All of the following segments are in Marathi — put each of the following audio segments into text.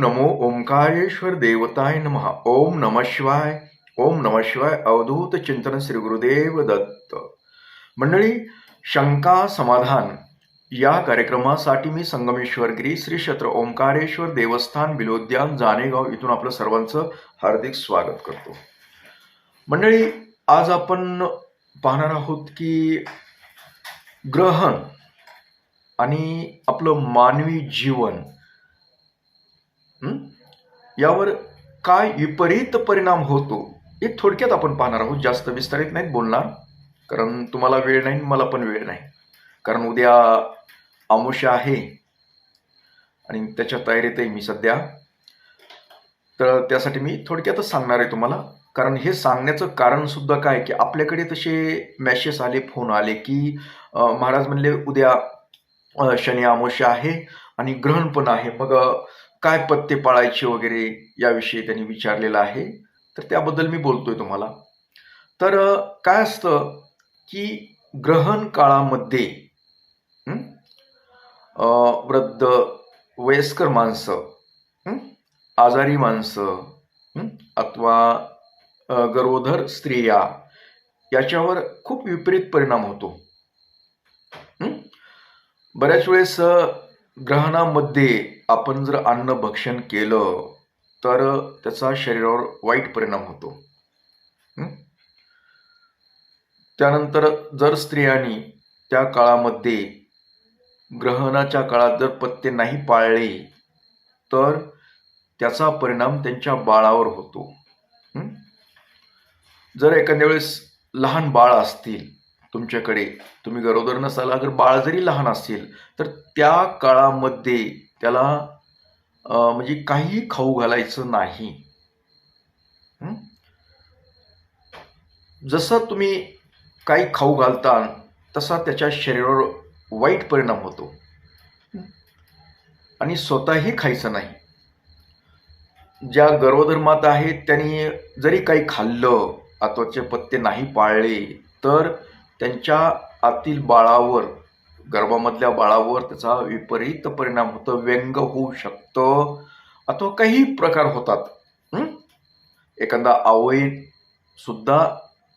नमो ओंकारेश्वर देवताय नमः. ओम नम शिवाय. ओम नम शिवाय. अवधूत चिंतन श्री गुरुदेव दत्त. मंडळी शंका समाधान. या कार्यक्रमासाठी मी संगमेश्वरगिरी श्री क्षेत्र ओंकारेश्वर देवस्थान बिलोद्यान जानेगाव इथून आपलं सर्वांचं हार्दिक स्वागत करतो. मंडळी आज आपण पाहणार आहोत की ग्रहण आणि आपलं मानवी जीवन यावर काय विपरीत परिणाम होतो हे थोडक्यात आपण पाहणार आहोत. जास्त विस्तारित नाहीत बोलणार कारण तुम्हाला वेळ नाही मला पण वेळ नाही. कारण उद्या आमुष्य आहे आणि त्याच्या तयारीत आहे मी सध्या. तर त्यासाठी मी थोडक्यातच सांगणार आहे तुम्हाला कारण हे सांगण्याचं कारण सुद्धा काय की आपल्याकडे तसे मॅसेज आले फोन आले की महाराज म्हणले उद्या शनी अमावस्या आहे आणि ग्रहण पण आहे. मग काय पत्ते पाळायचे वगैरे याविषयी त्यांनी विचारलेलं आहे. तर त्याबद्दल मी बोलतोय तुम्हाला. तर काय असतं की ग्रहण काळामध्ये वृद्ध वयस्कर माणसं आजारी माणसं अथवा गरोदर स्त्रिया याच्यावर खूप विपरीत परिणाम होतो. बऱ्याच वेळेस ग्रहणामध्ये आपण जर अन्न भक्षण केलं तर त्याचा शरीरावर वाईट परिणाम होतो. त्यानंतर जर स्त्रियांनी त्या काळामध्ये ग्रहणाच्या काळात जर पत्ते नाही पाळले तर त्याचा परिणाम त्यांच्या बाळावर होतो. जर एखाद्या वेळेस लहान बाळ असतील तुमच्याकडे तुम्ही गरोदर नसाल अगर बाळ जरी लहान असेल तर त्या काळामध्ये त्याला म्हणजे काही खाऊ घालायचं नाही. जसं तुम्ही काही खाऊ घालता तसा त्याच्या शरीरावर वाईट परिणाम होतो. आणि स्वतःही खायचं नाही. ज्या गर्भधर माता आहेत त्यांनी जरी काही खाल्लं अथवाचे पत्ते नाही पाळले तर त्यांच्या आतील बाळावर गर्भामधल्या बाळावर त्याचा विपरीत परिणाम होतो व्यंग होऊ शकतं अथवा काही प्रकार होतात. एखादा आवय सुद्धा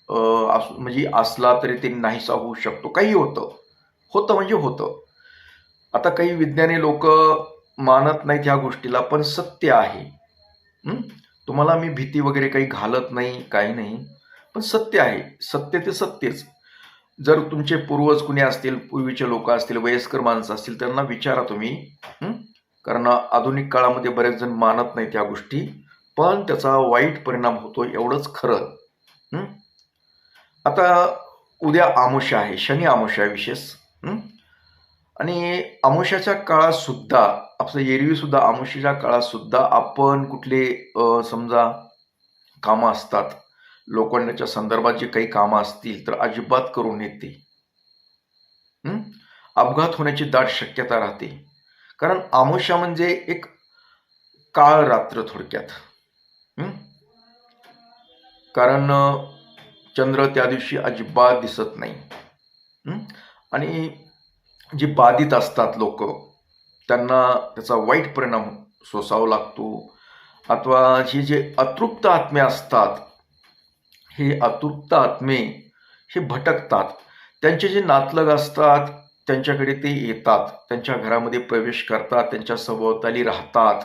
म्हणजे असला तरी ते नाहीसा होऊ शकतो. काही होतं. होतं म्हणजे होतं. आता काही विज्ञानी लोक मानत नाहीत ह्या गोष्टीला पण सत्य आहे. तुम्हाला मी भीती वगैरे काही घालत नाही काही नाही. पण सत्य आहे. सत्य ते सत्यच. जर तुमचे पूर्वज कुणी असतील पूर्वीचे लोक असतील वयस्कर माणसं असतील त्यांना विचारा तुम्ही कारण आधुनिक काळामध्ये बरेच जण मानत नाहीत या गोष्टी पण त्याचा वाईट परिणाम होतो एवढंच खरं आता उद्या आमुष्य आहे शनी आमुष्य आहे विशेष आणि आमुष्याच्या काळात सुद्धा आपलं एरवी सुद्धा आमुष्याच्या काळात सुद्धा आपण कुठले समजा कामं असतात लोखंडाच्या संदर्भात जे काही कामं असतील तर अजिबात करू नयेत ते अपघात होण्याची दाट शक्यता राहते. कारण आमोशा म्हणजे एक काळ रात्र थोडक्यात. कारण चंद्र त्या दिवशी अजिबात दिसत नाही. आणि जी बाधित असतात लोक त्यांना त्याचा वाईट परिणाम सोसावा लागतो. अथवा हे जे अतृप्त आत्म्या असतात हे अतृप्त आत्मे हे भटकतात. त्यांचे जे नातलग असतात त्यांच्याकडे ते येतात. त्यांच्या घरामध्ये प्रवेश करतात त्यांच्या सभोवताली राहतात.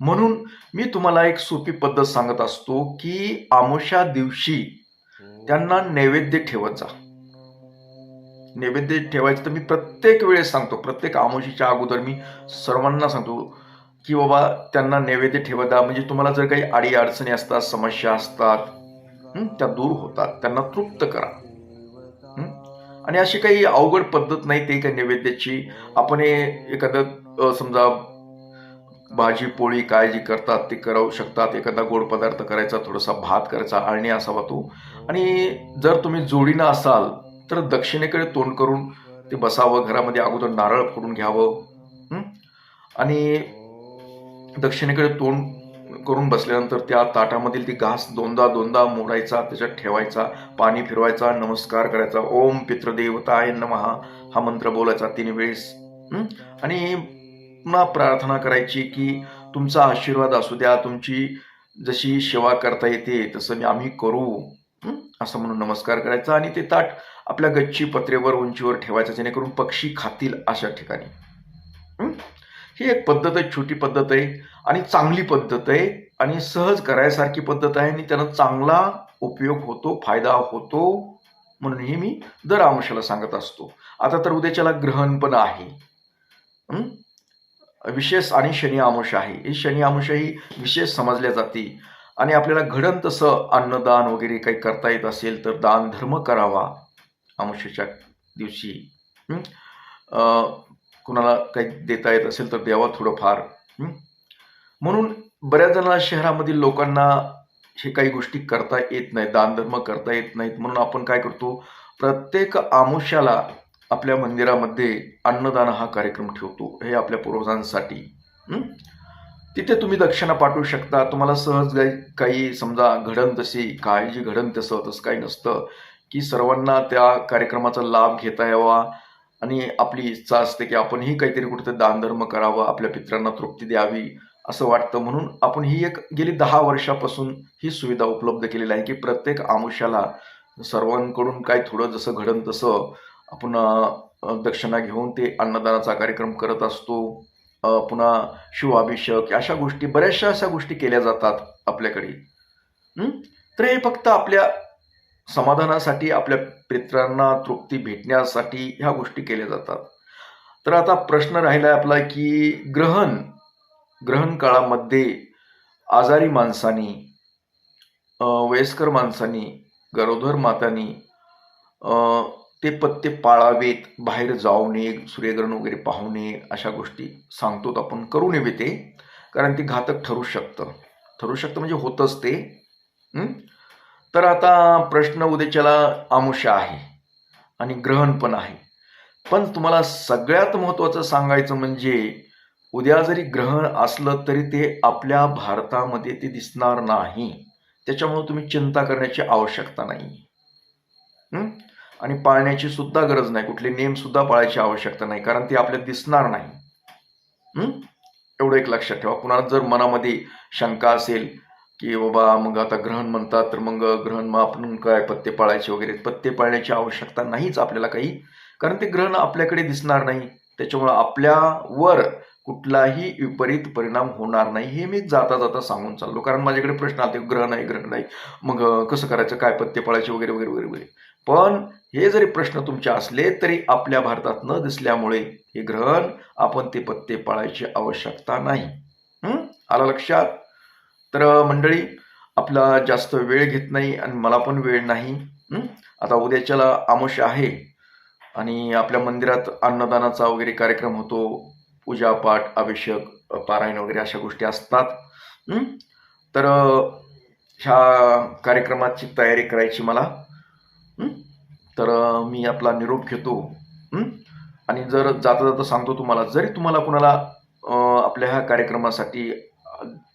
म्हणून मी तुम्हाला एक सोपी पद्धत सांगत असतो की आमोशा दिवशी त्यांना नैवेद्य ठेवत जा. नैवेद्य ठेवायचं तर मी प्रत्येक वेळेस सांगतो प्रत्येक आमोशीच्या अगोदर मी सर्वांना सांगतो की बाबा त्यांना नैवेद्य ठेवत जा. म्हणजे तुम्हाला जर काही अडी अडचणी असतात समस्या असतात त्या दूर होतात. त्यांना तृप्त करा. आणि अशी काही अवघड पद्धत नाही ते काही नैवेद्याची. आपण हे एखादं समजा भाजी पोळी काय जी करतात ते करू शकतात. एखादा गोड पदार्थ करायचा थोडासा भात करायचा आळणी असावा तो. आणि जर तुम्ही जोडीनं असाल तर दक्षिणेकडे तोंड करून ते बसावं घरामध्ये अगोदर नारळ फोडून घ्यावं. आणि दक्षिणेकडे तोंड करून बसल्यानंतर त्या ताटामधील ती घास दोनदा दोनदा मोडायचा त्याच्यात ठेवायचा पाणी फिरवायचा नमस्कार करायचा. ओम पितृदेवताय नमहा हा मंत्र बोलायचा तीन वेळेस. आणि पुन्हा प्रार्थना करायची की तुमचा आशीर्वाद असू द्या तुमची जशी सेवा करता येते तसं मी आम्ही करू. असं म्हणून नमस्कार करायचा आणि ते ताट आपल्या गच्ची पत्रेवर उंचीवर ठेवायचं जेणेकरून पक्षी खातील अशा ठिकाणी. ही एक पद्धत आहे छोटी पद्धत आहे आणि चांगली पद्धत आहे आणि सहज करायसारखी पद्धत आहे आणि त्यानं चांगला उपयोग होतो फायदा होतो म्हणूनही मी दर अंशाला सांगत असतो. आता तर उद्याच्याला ग्रहण पण आहे. विशेष आणि शनी आमुष आहे. ही शनी आमुष ही विशेष समजल्या जाते. आणि आपल्याला घडण तसं अन्नदान वगैरे काही करता येत असेल तर दान धर्म करावा आमुष्याच्या दिवशी. कुणाला काही देता येत असेल तर द्यावा थोडंफार म्हणून बऱ्याच जणांना शहरामधील लोकांना हे काही गोष्टी करता येत नाहीत दानधर्म करता येत नाहीत. म्हणून आपण काय करतो प्रत्येक आमुष्याला आपल्या मंदिरामध्ये अन्नदान हा कार्यक्रम ठेवतो हे आपल्या पूर्वजांसाठी तिथे तुम्ही दक्षिणा पाठवू शकता. तुम्हाला सहज काही काही समजा घडण तशी काळजी घडण तसं तसं काही नसतं की सर्वांना त्या कार्यक्रमाचा लाभ घेता यावा. आणि आपली इच्छा असते की आपणही काहीतरी कुठेतरी दानधर्म करावं आपल्या पित्रांना तृप्ती द्यावी असं वाटतं. म्हणून आपण ही एक गेली दहा वर्षापासून ही सुविधा उपलब्ध केलेली आहे की प्रत्येक आमुष्याला सर्वांकडून काय थोडं जसं घडण तसं आपण दक्षिणा घेऊन ते अन्नदानाचा कार्यक्रम करत असतो पुन्हा शिवाभिषेक अशा गोष्टी बऱ्याचशा अशा गोष्टी केल्या जातात आपल्याकडे. तर हे फक्त आपल्या समाधानासाठी आपल्या पित्रांना तृप्ती भेटण्यासाठी ह्या गोष्टी केल्या जातात. तर आता प्रश्न राहिला आपला की ग्रहण ग्रहण काळामध्ये आजारी माणसांनी वयस्कर माणसांनी गरोदर मातांनी ते पत्ते पाळावेत बाहेर जाऊ नये सूर्यग्रहण वगैरे पाहू नये अशा गोष्टी सांगतो आपण करू नये ते. कारण ते घातक ठरू शकतं. ठरू शकतं म्हणजे होतच ते. तर आता प्रश्न उद्याच्याला आमुष्य आहे आणि ग्रहण पण आहे. पण तुम्हाला सगळ्यात महत्त्वाचं सांगायचं म्हणजे उद्या जरी ग्रहण असलं तरी ते आपल्या भारतामध्ये ते दिसणार नाही. त्याच्यामुळे तुम्ही चिंता करण्याची आवश्यकता नाही. आणि पाळण्याची सुद्धा गरज नाही. कुठले नियम सुद्धा पाळायची आवश्यकता नाही. कारण ते आपल्याला दिसणार नाही. एवढं एक लक्षात ठेवा. कुणाला जर मनामध्ये शंका असेल की बाबा मग आता ग्रहण म्हणतात तर मग ग्रहण मग आपण काय पत्ते पाळायचे वगैरे? पत्ते पाळण्याची आवश्यकता नाहीच आपल्याला काही कारण ते ग्रहण आपल्याकडे दिसणार नाही. त्याच्यामुळं आपल्यावर कुठलाही विपरीत परिणाम होणार नाही हे मी जाता जाता सांगून चाललो. कारण माझ्याकडे प्रश्न आले ग्रहण आहे ग्रहण नाही. मग कसं करायचं काय पत्ते पाळायचे वगैरे वगैरे वगैरे वगैरे? पण हे जरी प्रश्न तुमचे असले तरी आपल्या भारतात न दिसल्यामुळे हे ग्रहण आपण ते पत्ते पाळायची आवश्यकता नाही. आला आलं लक्षात? तर मंडळी आपला जास्त वेळ घेत नाही आणि मला पण वेळ नाही. आता उद्याच्याला आमुष आहे आणि आपल्या मंदिरात अन्नदानाचा वगैरे कार्यक्रम होतो. पूजापाठ अभिषेक पारायण वगैरे अशा गोष्टी असतात. तर ह्या कार्यक्रमाची तयारी करायची मला. तर मी आपला निरोप घेतो. आणि जर जाता जाता सांगतो तुम्हाला जरी तुम्हाला कुणाला आपल्या ह्या कार्यक्रमासाठी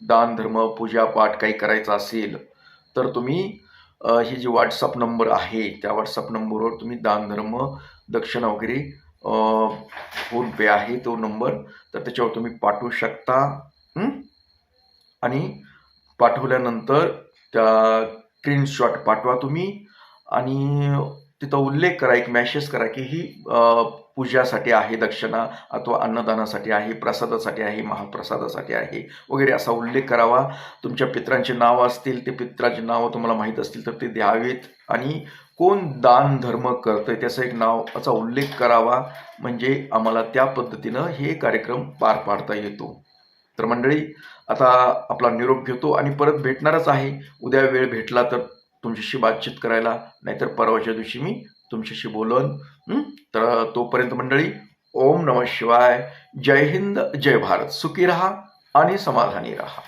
दान धर्म पूजापाठ काही करायचा असेल तर तुम्ही ही जी व्हॉट्सअप नंबर आहे त्या व्हॉट्सअप नंबरवर तुम्ही दान धर्म दक्षिणा वगैरे फोनपे आहे तो नंबर तर त्याच्यावर तुम्ही पाठवू शकता. आणि पाठवल्यानंतर त्या स्क्रीनशॉट पाठवा तुम्ही. आणि तिथं उल्लेख करा एक मॅसेज करा की ही पूजासाठी आहे दक्षिणा अथवा अन्नदानासाठी आहे प्रसादासाठी आहे महाप्रसादासाठी आहे वगैरे असा उल्लेख करावा. तुमच्या पित्रांचे नाव असतील ते पित्राचे नावं तुम्हाला माहीत असतील तर ते द्यावेत. आणि कोण दान धर्म करतंय त्याचं एक नावाचा उल्लेख करावा. म्हणजे आम्हाला त्या पद्धतीनं हे कार्यक्रम पार पाडता येतो. तर मंडळी आता आपला निरोप घेतो आणि परत भेटणारच आहे. उद्या वेळ भेटला तर तुमच्याशी बातचीत करायला नाहीतर परवाच्या दिवशी मी तुमच्याशी बोलन. तर तोपर्यंत मंडळी ओम नम शिवाय. जय हिंद जय भारत. सुखी रहा आणि समाधानी रहा.